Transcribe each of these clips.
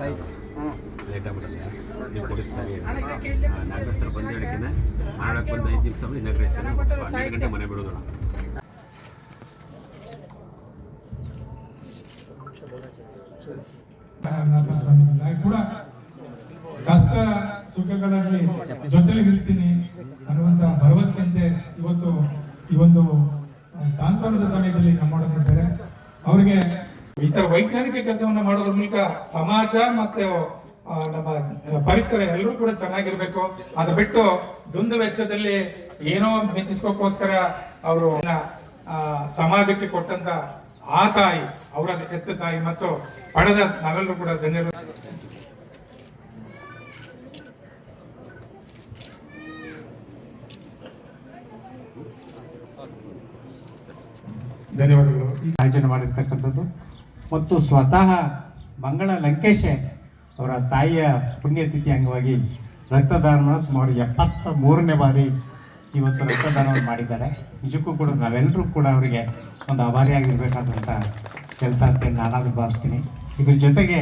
ಆಯ್ತು ಲೇಟ್ ಆಗ್ಬಿಡಲ್ಲ. ನೀವು ಕೊಡಿಸ್ತಾರೆ ಸಲ ಬಂದ ಹೇಳಿಕೆನ ಮಾಡಕ್ಕೆ ಬಂದು ಐದು ನಿಮಿಷ ಇನಾಗ್ರೇಷನ್ ಹನ್ನೆರಡು ಗಂಟೆ ಮನೆ ಬಿಡೋದು ನಾನು ಕೂಡ ಕಷ್ಟ ಸುಖಗಳಲ್ಲಿ ಜೊತೆಲಿರ್ತೀನಿ ಅನ್ನುವಂತ ಭರವಸೆಯಂತೆ ಇವತ್ತು ಈ ಒಂದು ಸಾಂತ್ವನದ ಸಮಯದಲ್ಲಿ ನಮ್ಮೊಡನಿದ್ದಾರೆ ಅವರಿಗೆ ಈ ತರ ವೈಜ್ಞಾನಿಕ ಕೆಲಸವನ್ನ ಮಾಡೋದ್ರ ಮೂಲಕ ಸಮಾಜ ಮತ್ತೆ ನಮ್ಮ ಪರಿಸರ ಎಲ್ಲರೂ ಕೂಡ ಚೆನ್ನಾಗಿರ್ಬೇಕು. ಅದು ಬಿಟ್ಟು ದುಂದು ವೆಚ್ಚದಲ್ಲಿ ಏನೋ ಮೆಚ್ಚಿಸ್ಕೋಕ್ಕೋಸ್ಕರ ಅವರು ಸಮಾಜಕ್ಕೆ ಕೊಟ್ಟಂತ ಆ ತಾಯಿ ಅವರ ಹೆತ್ತ ತಾಯಿ ಮತ್ತು ಪಡೆದ ನಾವೆಲ್ಲರೂ ಕೂಡ ಧನ್ಯರು. ಧನ್ಯವಾದಗಳು. ಆಯೋಜನೆ ಮಾಡಿರ್ತಕ್ಕಂಥದ್ದು. ಮತ್ತು ಸ್ವತಃ ಮಂಗಳ ಲಂಕೇಶ ಅವರ ತಾಯಿಯ ಪುಣ್ಯತಿಥಿ ಅಂಗವಾಗಿ ರಕ್ತದಾನವನ್ನು ಸುಮಾರು ಎಪ್ಪತ್ತ ಮೂರನೇ ಬಾರಿ ಇವತ್ತು ರಕ್ತದಾನವನ್ನು ಮಾಡಿದ್ದಾರೆ. ನಿಜಕ್ಕೂ ಕೂಡ ನಾವೆಲ್ಲರೂ ಕೂಡ ಅವರಿಗೆ ಒಂದು ಅಭಾರಿಯಾಗಿರಬೇಕಾದಂಥ ಕೆಲಸ ಅಂತ ನಾನಾದ್ರೂ ಭಾವಿಸ್ತೀನಿ. ಇದ್ರ ಜೊತೆಗೆ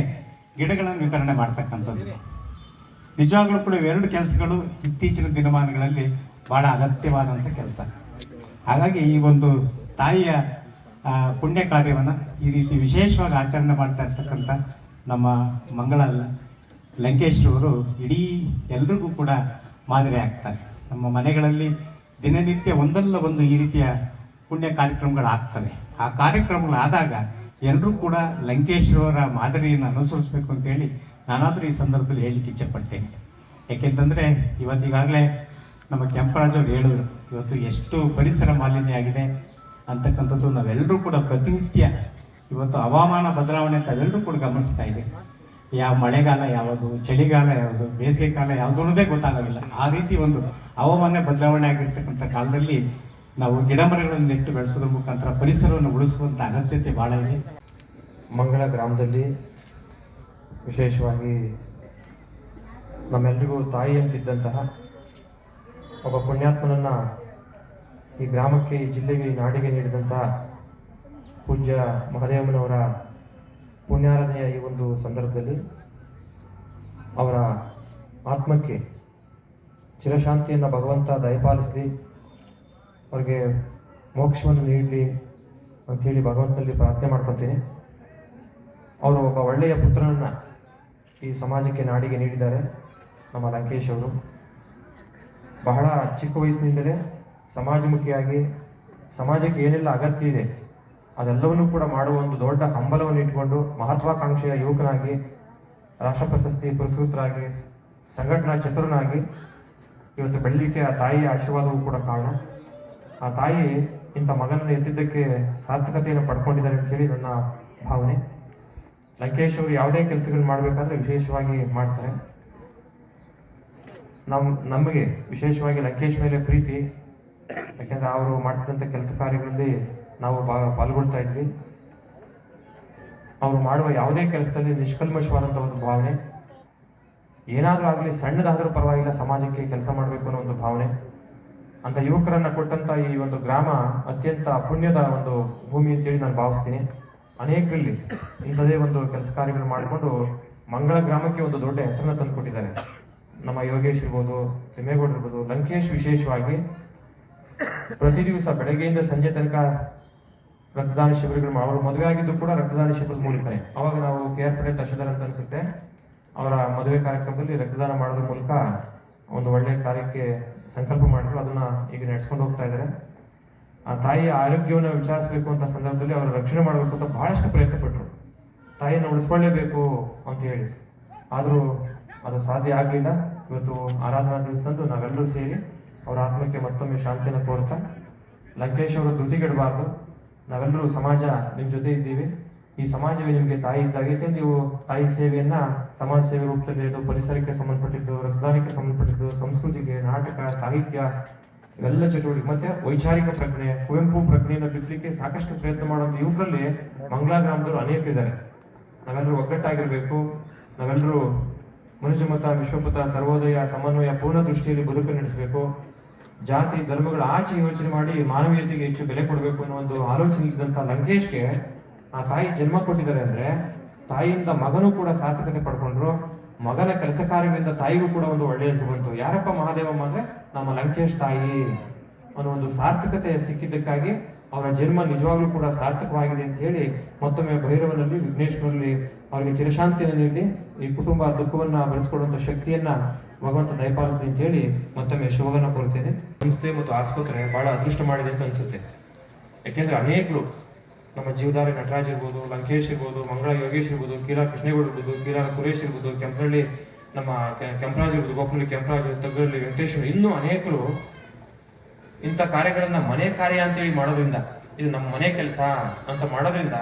ಗಿಡಗಳನ್ನು ವಿತರಣೆ ಮಾಡ್ತಕ್ಕಂಥದ್ದು. ನಿಜವಾಗ್ಲೂ ಕೂಡ ಇವೆರಡು ಕೆಲಸಗಳು ಇತ್ತೀಚಿನ ದಿನಮಾನಗಳಲ್ಲಿ ಭಾಳ ಅಗತ್ಯವಾದಂಥ ಕೆಲಸ. ಹಾಗಾಗಿ ಈ ಒಂದು ತಾಯಿಯ ಪುಣ್ಯ ಕಾರ್ಯವನ್ನು ಈ ರೀತಿ ವಿಶೇಷವಾಗಿ ಆಚರಣೆ ಮಾಡ್ತಾ ಇರ್ತಕ್ಕಂಥ ನಮ್ಮ ಮಂಗಳ ಲಂಕೇಶ್ರವರು ಇಡೀ ಎಲ್ರಿಗೂ ಕೂಡ ಮಾದರಿ ಆಗ್ತಾರೆ. ನಮ್ಮ ಮನೆಗಳಲ್ಲಿ ದಿನನಿತ್ಯ ಒಂದಲ್ಲ ಒಂದು ಈ ರೀತಿಯ ಪುಣ್ಯ ಕಾರ್ಯಕ್ರಮಗಳು ಆಗ್ತವೆ. ಆ ಕಾರ್ಯಕ್ರಮಗಳಾದಾಗ ಎಲ್ಲರೂ ಕೂಡ ಲಂಕೇಶ್ವರ ಮಾದರಿಯನ್ನು ಅನುಸರಿಸಬೇಕು ಅಂತೇಳಿ ನಾನಾದರೂ ಈ ಸಂದರ್ಭದಲ್ಲಿ ಹೇಳಲಿಕ್ಕೆ ಇಚ್ಛೆಪಡ್ತೇನೆ. ಯಾಕೆಂತಂದರೆ ಇವತ್ತಿಗಾಗಲೇ ನಮ್ಮ ಕೆಂಪರಾಜ್ ಅವರು ಹೇಳಿದ್ರು, ಇವತ್ತು ಎಷ್ಟು ಪರಿಸರ ಮಾಲಿನ್ಯ ಆಗಿದೆ ಅಂತಕ್ಕಂಥದ್ದು ನಾವೆಲ್ಲರೂ ಕೂಡ ಪ್ರತಿನಿತ್ಯ ಇವತ್ತು ಹವಾಮಾನ ಬದಲಾವಣೆ ತಾವೆಲ್ಲರೂ ಕೂಡ ಗಮನಿಸ್ತಾ ಇದೆ ಯಾವ ಮಳೆಗಾಲ ಯಾವುದು, ಚಳಿಗಾಲ ಯಾವುದು, ಬೇಸಿಗೆ ಕಾಲ ಯಾವುದು ಅನ್ನೋದೇ ಗೊತ್ತಾಗೋದಿಲ್ಲ. ಆ ರೀತಿ ಒಂದು ಹವಾಮಾನ ಬದಲಾವಣೆ ಆಗಿರ್ತಕ್ಕಂಥ ಕಾಲದಲ್ಲಿ ನಾವು ಗಿಡ ಮರಗಳನ್ನು ನೆಟ್ಟು ಬೆಳೆಸೋದ್ರ ಮುಖಾಂತರ ಪರಿಸರವನ್ನು ಉಳಿಸುವಂಥ ಅಗತ್ಯತೆ ಭಾಳ ಇದೆ. ಮಂಗಳ ಗ್ರಾಮದಲ್ಲಿ ವಿಶೇಷವಾಗಿ ನಮ್ಮೆಲ್ರಿಗೂ ತಾಯಿ ಅಂತಿದ್ದಂತಹ ಒಬ್ಬ ಪುಣ್ಯಾತ್ಮನನ್ನ ಈ ಗ್ರಾಮಕ್ಕೆ, ಈ ಜಿಲ್ಲೆಗೆ, ಈ ನಾಡಿಗೆ ನೀಡಿದಂತಹ ಪೂಜ್ಯ ಮಹದೇವನವರ ಪುಣ್ಯಾರಾಧನೆಯ ಈ ಒಂದು ಸಂದರ್ಭದಲ್ಲಿ ಅವರ ಆತ್ಮಕ್ಕೆ ಚಿರಶಾಂತಿಯನ್ನು ಭಗವಂತ ದಯಪಾಲಿಸಲಿ, ಅವರಿಗೆ ಮೋಕ್ಷವನ್ನು ನೀಡಲಿ ಅಂಥೇಳಿ ಭಗವಂತನಲ್ಲಿ ಪ್ರಾರ್ಥನೆ ಮಾಡ್ಕೊತೀನಿ ಅವರು ಒಬ್ಬ ಒಳ್ಳೆಯ ಪುತ್ರನನ್ನು ಈ ಸಮಾಜಕ್ಕೆ, ನಾಡಿಗೆ ನೀಡಿದ್ದಾರೆ ನಮ್ಮ ಲಂಕೇಶ್ ಅವರು. ಬಹಳ ಚಿಕ್ಕ ವಯಸ್ಸಿನಿಂದಲೇ ಸಮಾಜಮುಖಿಯಾಗಿ, ಸಮಾಜಕ್ಕೆ ಏನೆಲ್ಲ ಅಗತ್ಯ ಇದೆ, ಅದೆಲ್ಲವನ್ನೂ ಕೂಡ ಮಾಡುವ ಒಂದು ದೊಡ್ಡ ಹಂಬಲವನ್ನು ಇಟ್ಕೊಂಡು ಮಹತ್ವಾಕಾಂಕ್ಷೆಯ ಯುವಕನಾಗಿ ರಾಷ್ಟ್ರ ಪ್ರಶಸ್ತಿ ಪುರಸ್ಕೃತರಾಗಿ, ಸಂಘಟನಾ ಚತುರನಾಗಿ ಇವತ್ತು ಬೆಳಲಿಕ್ಕೆ ಆ ತಾಯಿಯ ಆಶೀರ್ವಾದವೂ ಕೂಡ ಕಾರಣ ಆ ತಾಯಿ ಇಂಥ ಮಗನನ್ನು ಎತ್ತಿದ್ದಕ್ಕೆ ಸಾರ್ಥಕತೆಯನ್ನು ಪಡ್ಕೊಂಡಿದ್ದಾರೆ ಅಂತ ಹೇಳಿ ನನ್ನ ಭಾವನೆ. ಲಂಕೇಶ್ ಅವರು ಯಾವುದೇ ಕೆಲಸಗಳು ಮಾಡಬೇಕಾದ್ರೆ ವಿಶೇಷವಾಗಿ ಮಾಡ್ತಾರೆ. ನಮ್, ನಮಗೆ ವಿಶೇಷವಾಗಿ ಲಂಕೇಶ್ ಮೇಲೆ ಪ್ರೀತಿ ಯಾಕೆಂದ್ರೆ ಅವರು ಮಾಡ್ತಿದ್ದಂಥ ಕೆಲಸ ಕಾರ್ಯಗಳಲ್ಲಿ ನಾವು ಬಾ- ಪಾಲ್ಗೊಳ್ತಾ ಇದ್ವಿ. ಅವರು ಮಾಡುವ ಯಾವುದೇ ಕೆಲಸದಲ್ಲಿ ನಿಷ್ಕಲ್ಮಶವಾದಂಥ ಒಂದು ಭಾವನೆ, ಏನಾದರೂ ಆಗಲಿ ಸಣ್ಣದಾದರೂ ಪರವಾಗಿಲ್ಲ, ಸಮಾಜಕ್ಕೆ ಕೆಲಸ ಮಾಡಬೇಕು ಅನ್ನೋ ಒಂದು ಭಾವನೆ. ಅಂತ ಯುವಕರನ್ನ ಕೊಟ್ಟಂತ ಈ ಒಂದು ಗ್ರಾಮ ಅತ್ಯಂತ ಪುಣ್ಯದ ಒಂದು ಭೂಮಿ ಅಂತೇಳಿ ನಾನು ಭಾವಿಸ್ತೀನಿ. ಅನೇಕರಲ್ಲಿ ಇಂಥದೇ ಒಂದು ಕೆಲಸ ಕಾರ್ಯಗಳು ಮಾಡಿಕೊಂಡು ಮಂಗಳ ಗ್ರಾಮಕ್ಕೆ ಒಂದು ದೊಡ್ಡ ಹೆಸರನ್ನ ತಂದುಕೊಟ್ಟಿದ್ದಾರೆ. ನಮ್ಮ ಯೋಗೇಶ್ ಇರ್ಬೋದು ತಿಮ್ಮೇಗೌಡ ಇರ್ಬೋದು, ಲಂಕೇಶ್ ವಿಶೇಷವಾಗಿ ಪ್ರತಿ ದಿವಸ ಬೆಳಗ್ಗೆಯಿಂದ ಸಂಜೆ ತನಕ ರಕ್ತದಾನ ಶಿಬಿರಗಳು ಅವರು ಮದುವೆ ಆಗಿದ್ದು ಕೂಡ ರಕ್ತದಾನ ಶಿಬಿರ ಮೂಡಿತಾರೆ ಅವಾಗ ನಾವು ಕೆ ಆರ್ ಪಡೆ ತಹಶೀಲ್ದಾರ್ ಅಂತ ಅನ್ಸುತ್ತೆ. ಅವರ ಮದುವೆ ಕಾರ್ಯಕ್ರಮದಲ್ಲಿ ರಕ್ತದಾನ ಮಾಡೋದ್ರ ಮೂಲಕ ಒಂದು ಒಳ್ಳೆಯ ಕಾರ್ಯಕ್ಕೆ ಸಂಕಲ್ಪ ಮಾಡಿದ್ರು. ಅದನ್ನ ಈಗ ನಡೆಸ್ಕೊಂಡು ಹೋಗ್ತಾ ಇದ್ದಾರೆ. ಆ ತಾಯಿಯ ಆರೋಗ್ಯವನ್ನು ವಿಚಾರಿಸಬೇಕು ಅಂತ ಸಂದರ್ಭದಲ್ಲಿ ಅವರ ರಕ್ಷಣೆ ಮಾಡಬೇಕು ಅಂತ ಬಹಳಷ್ಟು ಪ್ರಯತ್ನ ಪಟ್ಟರು ತಾಯಿಯನ್ನು ಉಳಿಸ್ಕೊಳ್ಳೇಬೇಕು ಅಂತ ಹೇಳಿ ಆದರೂ ಅದು ಸಾಧ್ಯ ಆಗಲಿಲ್ಲ. ಇವತ್ತು ಆರಾಧನಾ ದಿವಸದಂದು ನಾವೆಲ್ಲರೂ ಸೇರಿ ಅವರ ಆತ್ಮಕ್ಕೆ ಮತ್ತೊಮ್ಮೆ ಶಾಂತಿಯನ್ನು ಕೋರ್ತಾ ಲಂಕೇಶ್ ಅವರು ಧೃತಿಗೆಡಬಾರ್ದು. ನಾವೆಲ್ಲರೂ ಸಮಾಜ, ನಿಮ್ಮ ಜೊತೆ ಇದ್ದೀವಿ. ಈ ಸಮಾಜವೇ ನಿಮಗೆ ತಾಯಿ ಇದ್ದಾಗೈತೆ. ನೀವು ತಾಯಿ ಸೇವೆಯನ್ನ ಸಮಾಜ ಸೇವೆ ರೂಪದಲ್ಲಿ ಅದು ಪರಿಸರಕ್ಕೆ ಸಂಬಂಧಪಟ್ಟಿದ್ದು, ರಕ್ತದಾನಕ್ಕೆ ಸಂಬಂಧಪಟ್ಟಿದ್ದು, ಸಂಸ್ಕೃತಿಗೆ, ನಾಟಕ, ಸಾಹಿತ್ಯ, ಇವೆಲ್ಲ ಚಟುವಟಿಕೆ. ಮತ್ತೆ ವೈಚಾರಿಕ ಪ್ರಜ್ಞೆ, ಕುವೆಂಪು ಪ್ರಜ್ಞೆಯನ್ನು ಬಿತ್ತಲಿಕ್ಕೆ ಸಾಕಷ್ಟು ಪ್ರಯತ್ನ ಮಾಡುವಂತ ಯುವಕರಲ್ಲಿ ಮಂಗಳಾ ಗ್ರಾಮದವರು ಅನೇಕರಿದ್ದಾರೆ ನಾವೆಲ್ಲರೂ ಒಗ್ಗಟ್ಟಾಗಿರ್ಬೇಕು. ನಾವೆಲ್ಲರೂ ಮನುಜಮತ ವಿಶ್ವಪುತ ಸರ್ವೋದಯ, ಸಮನ್ವಯ ಪೂರ್ಣ ದೃಷ್ಟಿಯಲ್ಲಿ ಬದುಕು ನಡೆಸಬೇಕು. ಜಾತಿ ಧರ್ಮಗಳ ಆಚೆ ಯೋಚನೆ ಮಾಡಿ ಮಾನವೀಯತೆಗೆ ಹೆಚ್ಚು ಬೆಲೆ ಕೊಡಬೇಕು ಅನ್ನೋ ಒಂದು ಆಲೋಚನೆ ಇದ್ದಂತ ಲಂಕೇಶ್ಗೆ ಆ ತಾಯಿ ಜನ್ಮ ಕೊಟ್ಟಿದ್ದಾರೆ ಅಂದ್ರೆ ತಾಯಿಯಿಂದ ಮಗನೂ ಕೂಡ ಸಾರ್ಥಕತೆ ಪಡ್ಕೊಂಡ್ರು. ಮಗನ ಕೆಲಸ ಕಾರ್ಯಗಳಿಂದ ತಾಯಿಗೂ ಕೂಡ ಒಂದು ಒಳ್ಳೆಯ ಹೆಸರು ಬಂತು. ಯಾರಪ್ಪ ಮಹಾದೇವಮ್ಮ ಅಂದ್ರೆ ನಮ್ಮ ಲಂಕೇಶ್ ತಾಯಿ ಅನ್ನೋ ಒಂದು ಸಾರ್ಥಕತೆ ಸಿಕ್ಕಿದ್ದಕ್ಕಾಗಿ ಅವರ ಜನ್ಮ ನಿಜವಾಗ್ಲೂ ಕೂಡ ಸಾರ್ಥಕವಾಗಿದೆ ಅಂತ ಹೇಳಿ ಮತ್ತೊಮ್ಮೆ ಭೈರವನಲ್ಲಿ, ವಿಘ್ನೇಶ್ವರಲ್ಲಿ ಅವರಿಗೆ ಚಿರಶಾಂತಿಯನ್ನು ನೀಡಿ ಈ ಕುಟುಂಬ ದುಃಖವನ್ನು ಬೆಳೆಸ್ಕೊಡುವಂಥ ಶಕ್ತಿಯನ್ನ ಭಗವಂತ ದಯಪಾಲಿಸಲಿ ಅಂತ ಹೇಳಿ ಮತ್ತೊಮ್ಮೆ ಶುಭವನ್ನು ಕೋರ್ತೇನೆ ಸಂಸ್ಥೆ ಮತ್ತು ಆಸ್ಪತ್ರೆ ಬಹಳ ಅದೃಷ್ಟ ಮಾಡಿದೆ ಅಂತ ಅನಿಸುತ್ತೆ. ಯಾಕೆಂದ್ರೆ ಅನೇಕರು ನಮ್ಮ ಜೀವದಾರಿ ನಟರಾಜ್ ಇರ್ಬೋದು, ಲಂಕೇಶ್ ಇರ್ಬೋದು, ಮಂಗಳ ಯೋಗೇಶ್ ಇರ್ಬೋದು ಕೀರಾ ಕೃಷ್ಣೇಗೌಡ ಇರ್ಬೋದು ಕೀರಾ ಸುರೇಶ್ ಇರ್ಬೋದು ಕೆಂಪನಹಳ್ಳಿ ನಮ್ಮ ಕೆಂಪರಾಜ್ ಇರ್ಬೋದು ಗೋಪನಹಳ್ಳಿ ಕೆಂಪರಾಜ್, ತಗ್ಗಳ್ಳಿ, ವೆಂಕಟೇಶ್ವರ ಇನ್ನೂ ಅನೇಕರು ಇಂಥ ಕಾರ್ಯಗಳನ್ನ ಮನೆ ಕಾರ್ಯ ಅಂತೇಳಿ ಮಾಡೋದ್ರಿಂದ, ಇದು ನಮ್ಮ ಮನೆ ಕೆಲಸ ಅಂತ ಮಾಡೋದ್ರಿಂದ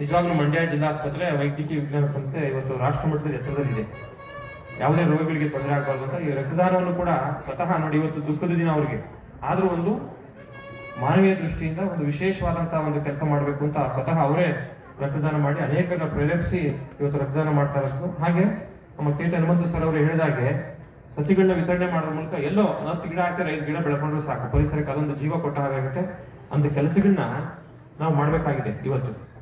ನಿಜವಾಗ್ಲೂ ಮಂಡ್ಯ ಜಿಲ್ಲಾ ಆಸ್ಪತ್ರೆ ವೈದ್ಯಕೀಯ ವಿಜ್ಞಾನ ಸಂಸ್ಥೆ ಇವತ್ತು ರಾಷ್ಟ್ರ ಮಟ್ಟದ ಎತ್ತರದಲ್ಲಿದೆ. ಯಾವುದೇ ರೋಗಿಗಳಿಗೆ ತೊಂದರೆ ಆಗಬಾರ್ದು ಅಂತ ಈ ರಕ್ತದಾನವನ್ನು ಕೂಡ ಸ್ವತಃ ನೋಡಿ ಇವತ್ತು ದುಃಖದ ದಿನ ಅವರಿಗೆ. ಆದರೂ ಒಂದು ಮಾನವೀಯ ದೃಷ್ಟಿಯಿಂದ ಒಂದು ವಿಶೇಷವಾದಂತಹ ಒಂದು ಕೆಲಸ ಮಾಡಬೇಕು ಅಂತ ಸ್ವತಃ ಅವರೇ ರಕ್ತದಾನ ಮಾಡಿ ಅನೇಕರನ್ನ ಪ್ರೇರೇಪಿಸಿ ಇವತ್ತು ರಕ್ತದಾನ ಮಾಡ್ತಾ ಇರೋದು. ಹಾಗೆ ನಮ್ಮ ಕೆ ಹನುಮಂತ ಸರ್ ಅವರು ಹೇಳಿದಾಗೆ ಸಸಿಗಳನ್ನ ವಿತರಣೆ ಮಾಡೋ ಮೂಲಕ ಎಲ್ಲೋ ಹತ್ತು ಗಿಡ ಹಾಕಿದ್ರೆ ಐದು ಗಿಡ ಬೆಳ್ಕೊಂಡ್ರೆ ಸಾಕು. ಪರಿಸರಕ್ಕೆ ಅದೊಂದು ಜೀವ ಕೊಟ್ಟ ಹಾಗಾಗುತ್ತೆ ಅಂತ ಕೆಲಸಗಳನ್ನ ನಾವು ಮಾಡ್ಬೇಕಾಗಿದೆ ಇವತ್ತು.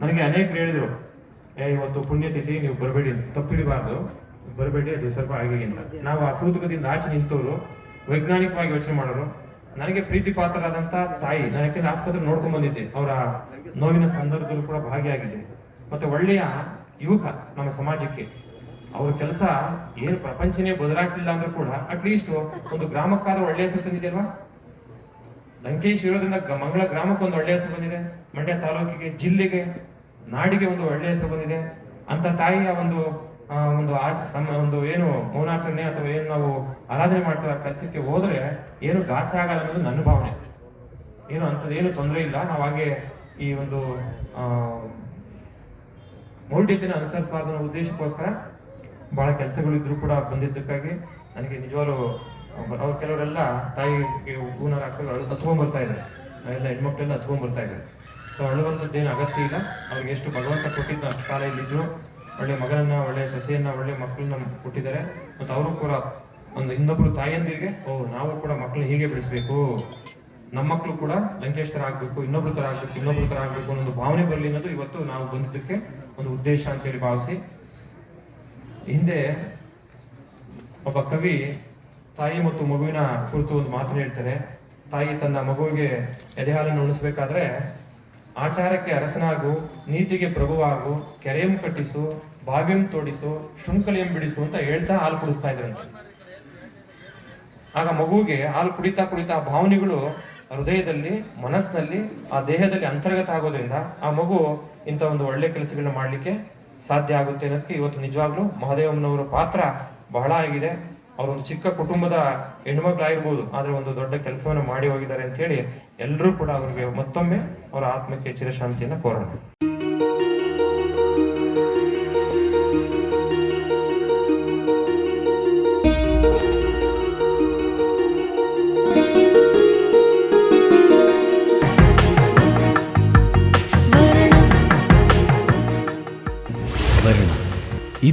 ನನಗೆ ಅನೇಕರು ಹೇಳಿದ್ರು, ಏ, ಇವತ್ತು ಪುಣ್ಯತಿಥಿ, ನೀವು ಬರಬೇಡಿ ತಪ್ಪಿಡಬಾರ್ದು. ಬರಬೇಡಿ, ಅದು ಸ್ವಲ್ಪ ಆಗಿ ನಾವು ಆ ಸೂತಕದಿಂದ ಆಚೆ ನಿಂತವರು, ವೈಜ್ಞಾನಿಕವಾಗಿ ಯೋಚನೆ ಮಾಡೋರು. ನನಗೆ ಪ್ರೀತಿ ಪಾತ್ರರಾದಂತ ತಾಯಿ, ನಾನು ಯಾಕೆಂದ್ರೆ ಆಸ್ಪತ್ರೆ ನೋಡ್ಕೊಂಡ್ ಬಂದಿದ್ದೆ. ಅವರ ನೋವಿನ ಸಂದರ್ಭದಲ್ಲೂ ಕೂಡ ಭಾಗಿಯಾಗಿದ್ದೆ. ಮತ್ತೆ ಒಳ್ಳೆಯ ಯುವಕ ನಮ್ಮ ಸಮಾಜಕ್ಕೆ. ಅವ್ರ ಕೆಲಸ ಏನು ಪ್ರಪಂಚನೇ ಬದಲಾಯಿಸಲಿಲ್ಲ ಅಂದ್ರೆ ಕೂಡ ಅಟ್ಲೀಸ್ಟ್ ಒಂದು ಗ್ರಾಮಕ್ಕಾದ್ರೂ ಒಳ್ಳೆ ಹೆಸರು ತಂದಿದೆಯಲ್ವಾ ಲಂಕೇಶ್ ಇರೋದ್ರಿಂದ ಮಂಗಳ ಗ್ರಾಮಕ್ಕೆ ಒಂದು ಒಳ್ಳೆ ಹೆಸರು ಬಂದಿದೆ. ಮಂಡ್ಯ ತಾಲೂಕಿಗೆ, ಜಿಲ್ಲೆಗೆ, ನಾಡಿಗೆ ಒಂದು ಒಳ್ಳೆ ಹೆಸರು ಬಂದಿದೆ. ಅಂತ ತಾಯಿಯ ಒಂದು ಒಂದು ಒಂದು ಏನು ಮೌನಾಚರಣೆ ಅಥವಾ ಏನು ನಾವು ಆರಾಧನೆ ಮಾಡ್ತೀವಿ ಆ ಕೆಲಸಕ್ಕೆ ಹೋದ್ರೆ ಏನು ಘಾಸ ಆಗಲ್ಲ ಅನ್ನೋದು ನನ್ನ ಭಾವನೆ. ಏನು ಅಂಥದ್ದು ಏನು ತೊಂದರೆ ಇಲ್ಲ. ನಾವು ಹಾಗೆ ಈ ಒಂದು ಮೌಢ್ಯತೆಯನ್ನು ಅನುಸರಿಸಬಾರ್ದು ಅನ್ನೋ ಉದ್ದೇಶಕ್ಕೋಸ್ಕರ ಬಹಳ ಕೆಲಸಗಳಿದ್ರು ಕೂಡ ಬಂದಿದ್ದಕ್ಕಾಗಿ ನನಗೆ ನಿಜವಾಗ್ಲೂ ಅವ್ರು ಕೆಲವರೆಲ್ಲ ತಾಯಿಗೆ ಹೂನಾರ ಹಾಕೊಂಡು ಅಳು ಹತ್ಕೊಂಡ್ ಬರ್ತಾ ಇದ್ದಾರೆ. ಎಲ್ಲ ಹೆಣ್ಮಕ್ಳೆಲ್ಲ ಹತ್ಕೊಂಡ್ ಬರ್ತಾ ಇದ್ದಾರೆ. ಸೊ ಅಳುವಂಥದ್ದೇನು ಅಗತ್ಯ ಇಲ್ಲ. ಅವ್ರಿಗೆ ಎಷ್ಟು ಭಗವಂತ ಕೊಟ್ಟಿದ್ದ ಇಲ್ಲಿದ್ರು ಒಳ್ಳೆ ಮಗನನ್ನ, ಒಳ್ಳೆ ಸಸಿಯನ್ನ, ಒಳ್ಳೆ ಮಕ್ಕಳನ್ನ ಕೊಟ್ಟಿದ್ದಾರೆ. ಮತ್ತು ಅವರು ಕೂಡ ಒಂದು ಇನ್ನೊಬ್ರು ತಾಯಿಯಂದಿರಿಗೆ ಓ, ನಾವು ಕೂಡ ಮಕ್ಕಳು ಹೀಗೆ ಬೆಳೆಸಬೇಕು. ನಮ್ಮ ಮಕ್ಕಳು ಕೂಡ ಲಂಕೇಶ್ ಥರ ಆಗಬೇಕು, ಇನ್ನೊಬ್ರು ಥರ ಆಗಬೇಕು, ಇನ್ನೊಬ್ರು ಥರ ಆಗಬೇಕು ಅನ್ನೋ ಭಾವನೆ ಬರಲಿ ಅನ್ನೋದು ಇವತ್ತು ನಾವು ಬಂದಿದ್ದಕ್ಕೆ ಒಂದು ಉದ್ದೇಶ ಅಂತೇಳಿ ಭಾವಿಸಿ ಹಿಂದೆ ಒಬ್ಬ ಕವಿ ತಾಯಿ ಮತ್ತು ಮಗುವಿನ ಕುರಿತು ಒಂದು ಮಾತು ಹೇಳ್ತಾರೆ. ತಾಯಿ ತನ್ನ ಮಗುವಿಗೆ ಎದೆಹಾಲನ್ನು ಉಣಿಸ್ಬೇಕಾದ್ರೆ ಆಚಾರಕ್ಕೆ ಅರಸನಾಗು, ನೀತಿಗೆ ಪ್ರಭುವಾಗು, ಕೆರೆಯಂ ಕಟ್ಟಿಸು ಬಾವಿಯಂ ತೋಡಿಸು, ಶೃಂಖಲೆಯಂ ಬಿಡಿಸು ಅಂತ ಹೇಳ್ತಾ ಹಾಲು ಕುಡಿಸ್ತಾ ಇದ್ರಂತೆ ಆಗ ಮಗುವಿಗೆ ಹಾಲು ಕುಡಿತಾ ಕುಡಿತಾ ಭಾವನೆಗಳು ಹೃದಯದಲ್ಲಿ, ಮನಸ್ಸಿನಲ್ಲಿ, ಆ ದೇಹದಲ್ಲಿ ಅಂತರ್ಗತ ಆಗೋದ್ರಿಂದ ಆ ಮಗು ಇಂಥ ಒಂದು ಒಳ್ಳೆ ಕೆಲಸಗಳನ್ನ ಮಾಡ್ಲಿಕ್ಕೆ ಸಾಧ್ಯ ಆಗುತ್ತೆ ಅನ್ನೋದಕ್ಕೆ ಇವತ್ತು ನಿಜವಾಗ್ಲೂ ಮಹದೇವಮ್ಮನವರ ಪಾತ್ರ ಬಹಳ ಆಗಿದೆ. ಅವರೊಂದು ಚಿಕ್ಕ ಕುಟುಂಬದ ಹೆಣ್ಮಕ್ಳಾಗಿರ್ಬೋದು ಆದ್ರೆ ಒಂದು ದೊಡ್ಡ ಕೆಲಸವನ್ನು ಮಾಡಿ ಹೋಗಿದ್ದಾರೆ ಅಂತ ಹೇಳಿ ಎಲ್ಲರೂ ಕೂಡ ಅವರಿಗೆ ಮತ್ತೊಮ್ಮೆ ಅವರ ಆತ್ಮಕ್ಕೆ ಚಿರಶಾಂತಿಯನ್ನು ಕೋರೋಣ.